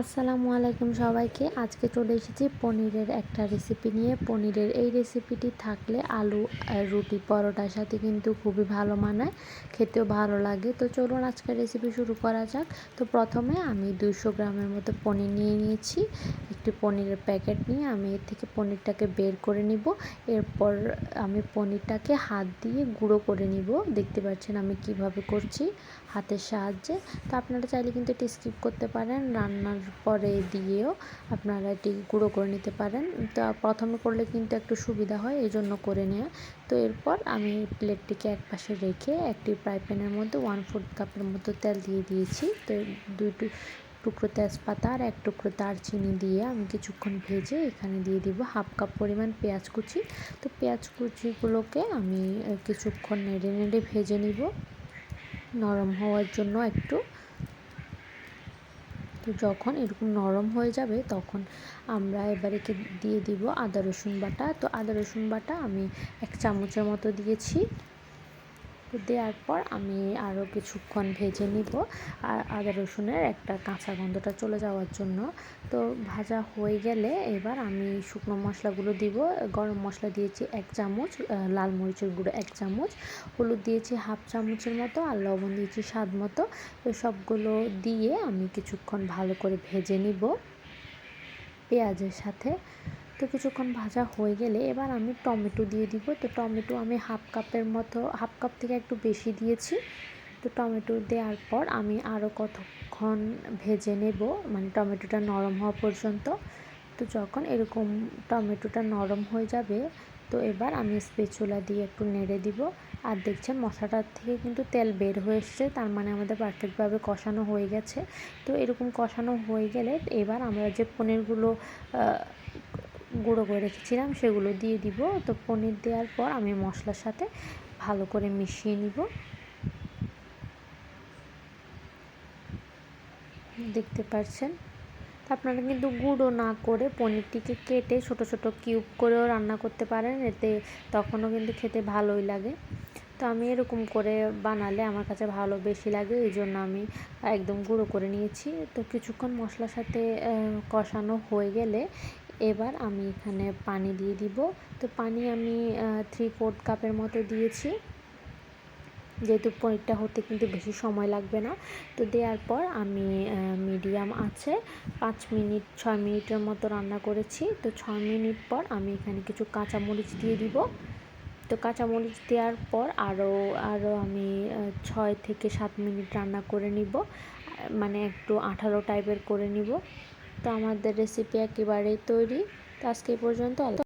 আসসালামু আলাইকুম সবাইকে। আজকে চলে এসেছি পনিরের একটা রেসিপি নিয়ে। পনিরের এই রেসিপিটি থাকলে আলু রুটি পরোটার সাথে কিন্তু খুবই ভালো মানায়, খেতেও ভালো লাগে। তো চলুন আজকে রেসিপি শুরু করা যাক। তো প্রথমে আমি দুশো গ্রামের মতো পনির নিয়ে নিয়েছি। একটি পনিরের প্যাকেট নিয়ে আমি এর থেকে পনিরটাকে বের করে নিব। এরপর আমি পনিরটাকে হাত দিয়ে গুঁড়ো করে নিব। দেখতে পাচ্ছেন আমি কীভাবে করছি হাতের সাহায্যে। তো আপনারা চাইলে কিন্তু এটি স্কিপ করতে পারেন। রান্নার পরে দিয়েও আপনারা এটি গুঁড়ো করে নিতে পারেন। তো প্রথমে করলে কিন্তু একটু সুবিধা হয় এই জন্য করে নেওয়া তো এরপর আমি প্লেটটিকে এক পাশে রেখে একটি ফ্রাই প্যানের মধ্যে ওয়ান ফোর্থ কাপের মতো তেল দিয়ে দিয়েছি। তো দুইটি টুকরো তেজপাতা আর এক টুকরো দারচিনি দিয়ে আমি কিছুক্ষণ ভেজে এখানে দিয়ে দিব হাফ কাপ পরিমাণ পেঁয়াজ কুচি। তো পেঁয়াজ কুচিগুলোকে আমি কিছুক্ষণ নেড়ে নেড়ে ভেজে নিব। নরম হওয়ার জন্য একটু তো যখন এরকম নরম হয়ে যাবে, তখন আমরা এবার একে দিয়ে দিব আদা রসুন বাটা। তো আদা রসুন বাটা আমি এক চামচের মতো দিয়েছি। দেওয়ার পর আমি আরও কিছুক্ষণ ভেজে নিব। আর আদা রসুনের একটা কাঁচা গন্ধটা চলে যাওয়ার জন্য। তো ভাজা হয়ে গেলে এবার আমি শুকনো মশলাগুলো দিব। গরম মশলা দিয়েছি এক চামচ লাল মরিচের গুঁড়ো এক চামচ, হলুদ দিয়েছি হাফ চামচের মতো আর লবণ দিয়েছি স্বাদ মতো। সবগুলো দিয়ে আমি কিছুক্ষণ ভালো করে ভেজে নিব। পেঁয়াজের সাথে তো কিছুক্ষণ ভাজা হয়ে গেলে এবার আমি টমেটো দিয়ে দিব। তো টমেটো আমি হাফ কাপের মতো, হাফ কাপ থেকে একটু বেশি দিয়েছি। তো টমেটো দেওয়ার পর আমি আরও কতক্ষণ ভেজে নেব মানে টমেটোটা নরম হওয়া পর্যন্ত। তো যখন এরকম টমেটোটা নরম হয়ে যাবে, তো এবার আমি স্পেচুলা দিয়ে একটু নেড়ে দিব। আর দেখছেন মশলাটার থেকে কিন্তু তেল বের হয়ে এসছে, তার মানে আমাদের পারফেক্টভাবে কষানো হয়ে গেছে। তো এরকম কষানো হয়ে গেলে এবার আমরা যে পনিরগুলো গুঁড়ো করে রেখেছিলাম, সেগুলো দিয়ে দিব। তো পনির দেওয়ার পর আমি মশলার সাথে ভালো করে মিশিয়ে নিব। দেখতে পাচ্ছেন আপনারা কিন্তু গুঁড়ো না করে পনিরটিকে কেটে ছোট ছোট কিউব করেও রান্না করতে পারেন, এতে তখনও কিন্তু খেতে ভালোই লাগে। তো আমি এরকম করে বানালে আমার কাছে ভালো বেশি লাগে, এই জন্য আমি একদম গুঁড়ো করে নিয়েছি। তো কিছুক্ষণ মশলার সাথে কষানো হয়ে গেলে এবার আমি এখানে পানি দিয়ে দিব। তো পানি আমি থ্রি ফোর্থ কাপের মতো দিয়েছি। যেহেতু পনিরটা হতে কিন্তু বেশি সময় লাগবে না। তো দেওয়ার পর আমি মিডিয়াম আছে। পাঁচ মিনিট, ছয় মিনিটের মতো রান্না করেছি। তো ছয় মিনিট পর আমি এখানে কিছু কাঁচামরিচ দিয়ে দিব। তো কাঁচামরিচ দেওয়ার পর আরও আরও আমি ছয় থেকে সাত মিনিট রান্না করে নিব। মানে একটু আঠালো টাইপের করে নিব। তো আমাদের রেসিপি একেবারেই তৈরি। তো আজকে পর্যন্ত